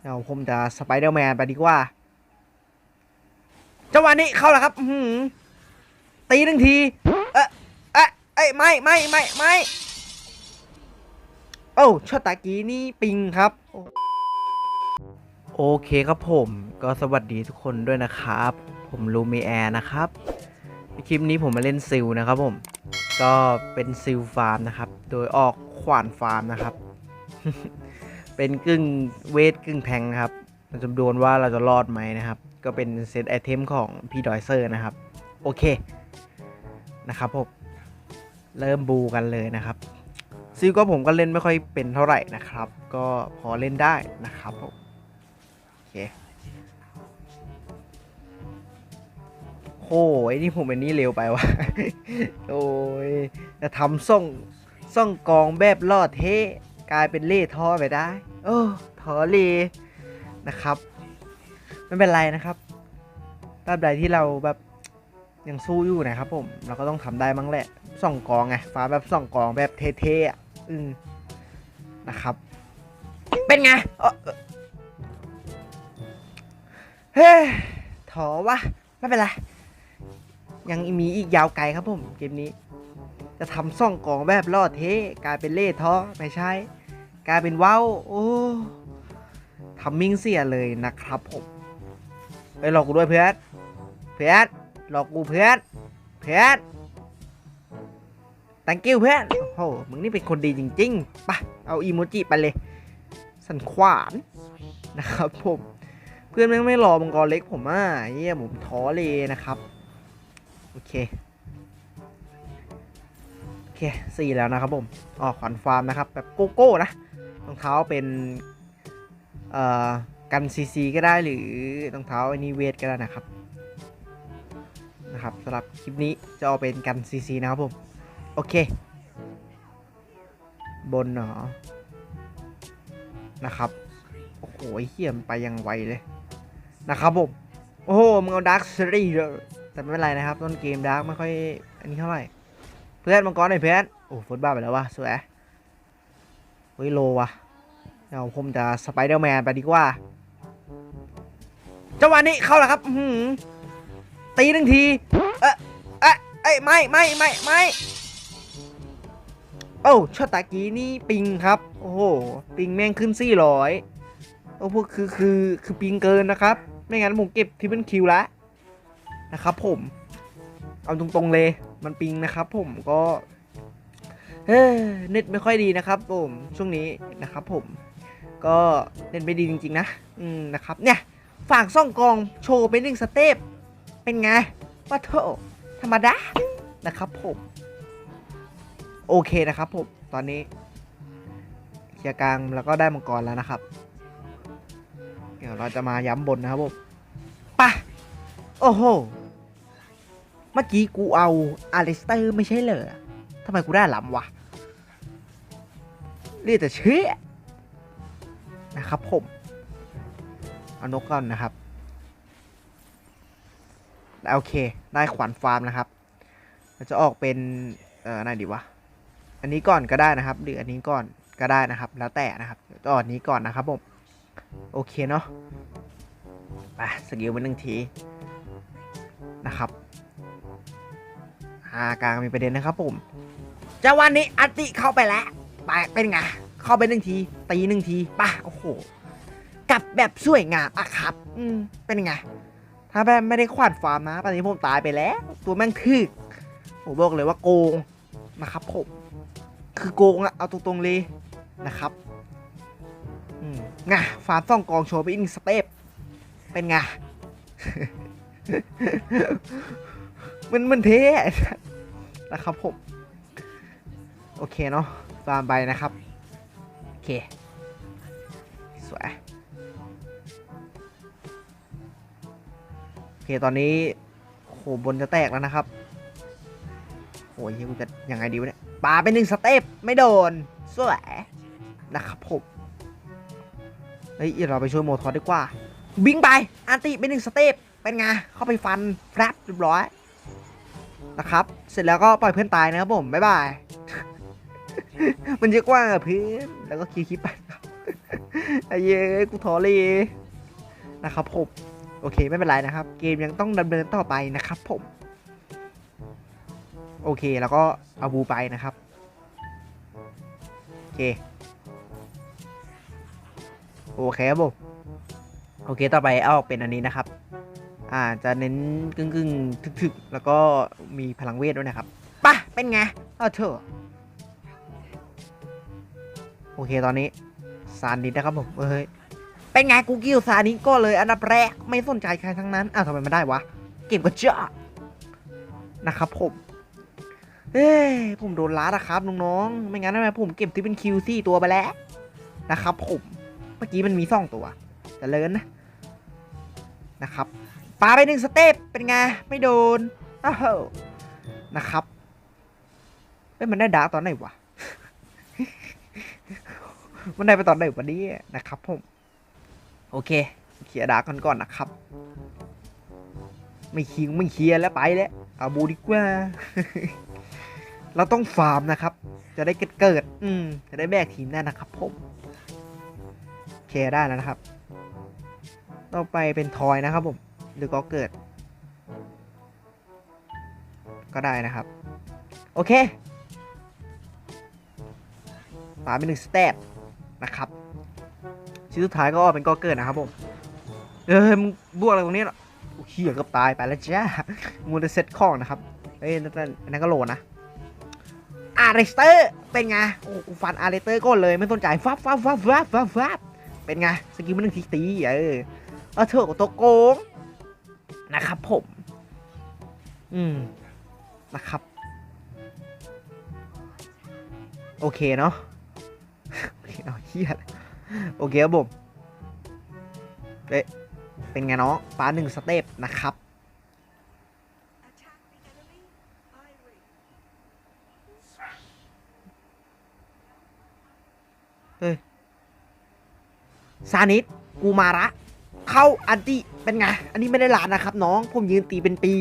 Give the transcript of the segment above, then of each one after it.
เดี๋ยวผมจะสไปเดอร์แมนไปดีกว่าจังหวะนี้เข้าแล้วครับตีหนึ่งที เอ๊ะเอ๊ะเอ้ยไม่ไม่ไม่ไม่โอ้ชอตตะกี้นี่ปิงครับ โอเคครับผมก็สวัสดีทุกคนด้วยนะครับ ผมลูมีแอร์นะครับคลิปนี้ผมมาเล่นซิลนะครับผม ก็เป็นซิลฟาร์มนะครับ โดยออกขวานฟาร์มนะครับ เป็นกึ่งเวทกึ่งแทงนะครับเราจะดูว่าเราจะรอดไหมนะครับ ก็เป็นเซตไอเทมของพี่ดอยเซอร์นะครับ โอเคนะครับผมเริ่มบูกันเลยนะครับซิลก็ผมก็เล่นไม่ค่อยเป็นเท่าไหร่นะครับ ก็พอเล่นได้นะครับผมโอเคโอ้ยนี่ผมเป็นนี่เร็วไปวะโอ้ยจะทำส่งส่งกองแบบลอดเท กลายเป็นเล่ท่อไปได้ โอ้ท่อเลนะครับ ไม่เป็นไรนะครับตราบใดที่เราแบบยังสู้อยู่นะครับผม เราก็ต้องทำได้มั้งแหละส่องกองไงฟ้าแบบส่องกองแบบเท่ๆอะอืมนะครับ เป็นไงเออเฮ้ยถอวะไม่เป็นไร ยังมีอีกยาวไกลครับผม เกมนี้ จะทำซ่องกองแบบลอดเทกลายเป็นเล่ท้อไม่ใช่ กลายเป็นว้าวโอ้ทำมิ่งเสียเลยนะครับผมไปหลอกกูด้วยเพื่อนเพื่อนหลอกกูเพื่อนเพื่อน thank you เพื่อนโอ้โหมึงนี่เป็นคนดีจริงๆไปะเอาอีโมจิไปเลย สันขวานนะครับผมเพื่อนแม่งไม่รอมังกรเล็กผมอะเยี่ยผมท้อเลยนะครับ โอเค โอเคสี่แล้วนะครับผมอ๋อขวัญฟาร์มนะครับ แบบโกโก้นะ รองเท้าเป็นกันซีซีก็ได้หรือรองเท้าอันนี้เวทก็ได้นะครับนะครับสำหรับคลิปนี้จะเอาเป็นกันซีซีนะครับผม โอเค บนเนาะนะครับ โอ้โหเฮียมไปยังไวเลยนะครับผม โอ้โหมึงเอาดาร์คซีรีส์แต่ไม่เป็นไรนะครับ ต้นเกมดาร์กไม่ค่อยอันนี้เท่าไหร่ เพื่อนมังกรหน่อยเพื่อน โอ้ฟุตบ้าไปแล้ววะสวย ฮ้ยโลวะเดี๋ยวผมจะสไปเดอร์แมนไปดีกว่าจังหวะนี้เข้าแล้วครับตีหนึ่งที เอ๊ะเอ๊ะเอ้ยไม่ไม่ไม่ไม่โอ้ช็อตตะกี้นี่ปิงครับ โอ้โห ปิงแม่งขึ้นสี่ร้อยโอ้พวกคือคือคือปิงเกินนะครับ ไม่งั้นผมเก็บทิปเปิลคิวแล้วนะครับผม เอาตรงๆเลย มันปิงนะครับผมก็ เฮ้เน็ตไม่ค่อยดีนะครับผมช่วงนี้นะครับผม ก็เน็ตไม่ดีจริง ๆ นะ อืมนะครับ เนี่ย ฝากซ่องกองโชว์เป็นหนึ่งสเต็ปเป็นไงว่าโถธรรมดานะครับผม โอเคนะครับผม ตอนนี้เคลียร์กลางแล้วก็ได้มังกรแล้วนะครับ เดี๋ยวเราจะมาย้ำบนนะครับผมปะโอ้โห เมื่อกี้กูเอาอาริสเตอร์ไม่ใช่เหรอทำไมกูได้หลำวะ รียกแต่เชื่อนะครับผม เอานกก่อนนะครับ โอเค ได้ขวานฟาร์มนะครับเราจะออกเป็น เอ่อไหนดีวะ อันนี้ก่อนก็ได้นะครับ หรืออันนี้ก่อนก็ได้นะครับ แล้วแต่นะครับจะออกนนี้ก่อนนะครับผม โอเคเนาะไปสกิลมันหนึ่งทีนะครับอากลางมีประเด็นนะครับผมจังหวะนี้อัติเข้าไปแล้ว ไปเป็นไง เข้าไปหนึ่งที ตีหนึ่งทีป่ะโอ้โหกลับแบบสวยงามอะครับ อืมเป็นไง ถ้าแบบไม่ได้ขวานฟาร์มนะตอนนี้ผมตายไปแล้ว ตัวแม่งถึกผมบอกเลยว่าโกงนะครับผม คือโกงอะเอาตรงๆเลยนะครับอืมไงฟาร์มซ่องกองโชว์ไปอีกหนึ่งสเต็ปเป็นไงมันมันเท่นะครับผม โอเคเนาะ ฟาร์มไปนะครับ โอเค สวย โอเค ตอนนี้โหบนจะแตกแล้วนะครับโอ้ยกูจะยังไงดีวะเนี่ยปาไปหนึ่งสเต็ปไม่โดน สวยนะครับผมเฮ้ยเราไปช่วยโมทอสดีกว่า บิงไปอันติไปหนึ่งสเต็ปเป็นไงเข้าไปฟันแฟลปเรียบร้อยนะครับ เสร็จแล้วก็ปล่อยเพื่อนตายนะครับผม บ๊ายบาย มันเยอะกว่าเพื่อนแล้วก็คีย์คลิปไปครับไอ้เย้กูท้อเลยนะครับผมโอเคไม่เป็นไรนะครับ เกมยังต้องดำเนินต่อไปนะครับผม โอเคแล้วก็เอาบูไปนะครับโอเคโอเคครับผมโอเคต่อไปเอาเป็นอันนี้นะครับ อ่าจะเน้นกึ่งๆถึกๆ แล้วก็มีพลังเวทด้วยนะครับป่ะเป็นไงเอาเถอะ อเคตอนนี้ซานดิสนะครับผมเอ้ยเป็นไงกูกิ้วซานิสก็เลยอันดับแรกไม่สนใจใครทั้งนั้นอ้าวทำไมไม่ได้วะเกมก็เจ้านะครับผมเอ้ยผมโดนล้านะครับน้องๆไม่งั้นทำไมผมเก็บที่เป็นคิวซี่ตัวไปแล้วนะครับผมเมื่อกี้มันมีสองตัว แต่เลินนะนะครับปาไปหนึ่งสเต็ปเป็นไงไม่โดนอ้าวนะครับเอ้ยมันได้ดาร์ตอนไหนวะ มันได้ไปตอนไหนวะเนี่ยนะครับผม โอเคเคลียร์ดาร์กันก่อนนะครับ ไม่คิงไม่เคลียร์แล้วไปแล้วเอาบูดีกว่า เราต้องฟาร์มนะครับ จะได้เกิดเกิด อืมจะได้แบกทีมได้นะครับผมเคลียร์ได้แล้วนะครับ ต่อไปเป็นทอยนะครับผม หรือก็เกิด ก็ได้นะครับ โอเคปาไปหนึ่งสเต็ป นะครับ ชิ้นสุดท้ายก็เป็นก็เกิดนะครับผม เออมึงบวกอะไรตรงนี้เหรอโอ้เหี้ยกับตายไปแล้วจ้ามูจะเซ็ตข้องนะครับ เอ้ยนั่นนั่นนั่นก็โหลนะอาร์เรสเตอร์เป็นไง โอ้กูฟันอาร์เรสเตอร์ก่อนเลยไม่สนใจฟับฟับฟับฟับฟับฟับเป็นไง สกิลมันหนึ่งทีตีเออเออเถอะตัวโกงนะครับผม อืม นะครับ โอเคเนาะ เฮียโอเคครับผมเอ๊ะเป็นไงเนาะป้าหนึ่งสเต็ปนะครับ Attack the enemy. I win. ซานิสกูมาระ เข้าอันติเป็นไง อันนี้ไม่ได้หลานนะครับ น้องผมยืนตีเป็นปี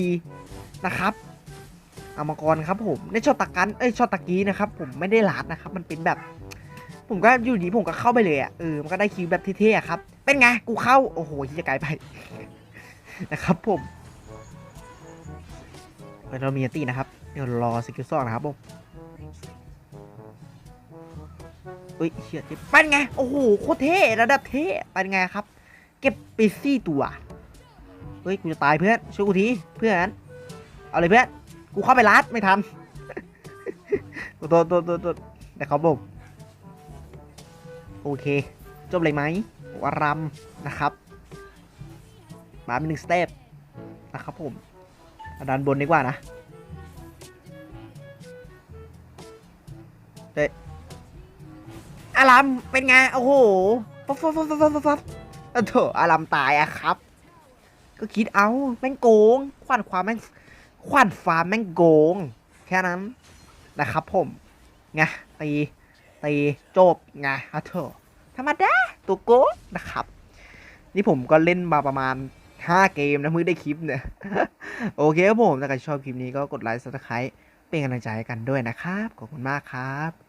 นะครับเอามาก่อนครับผมในช็อตตะกันเอ้ยช็อตตะกี้นะครับ ผมไม่ได้หลานนะครับ มันเป็นแบบ ผมก็อยู่ดีผมก็เข้าไปเลยอะเออมันก็ได้คิวแบบเท่ๆครับ เป็นไง กูเข้า โอ้โหที่จะไกลไป นะครับผมเรามีตีนะครับ เดี๋ยวรอสกิลสองนะครับผมเฮ้ยเชียเจ็บเป็นไง โอ้โห โคตรเท่ระดับเท่เป็นไงครับ เก็บไปซี่ตัวเฮ้ย กูจะตายเพื่อน ช่วยกูที เพื่อน เอาเลยเพื่อน กูเข้าไปลัดไม่ทันตัวตัวตัวตัวนะครับผม โอเค จบเลยไหมวารำนะครับ มาเป็นหนึ่งสเต็ปนะครับผมด้านบนดีกว่านะอารัมเป็นไง โอ้โหฟับฟับฟับฟับฟับฟับฟับเออเถอะอารัมตายอะครับ ก็คิดเอา แม่งโกง ขวัญความแม่ง ขวัญฟ้าแม่งโกง แค่นั้นนะครับผม ไงตี ตีจบไงอาเถอะธรรมดาตัวโก้นะครับ นี่ผมก็เล่นมาประมาณ 5 เกมนะมือได้คลิปเนี่ย โอเคครับผม ถ้าใครชอบคลิปนี้ก็กดไลค์ซับสไครต์เป็นกำลังใจกันด้วยนะครับ ขอบคุณมากครับ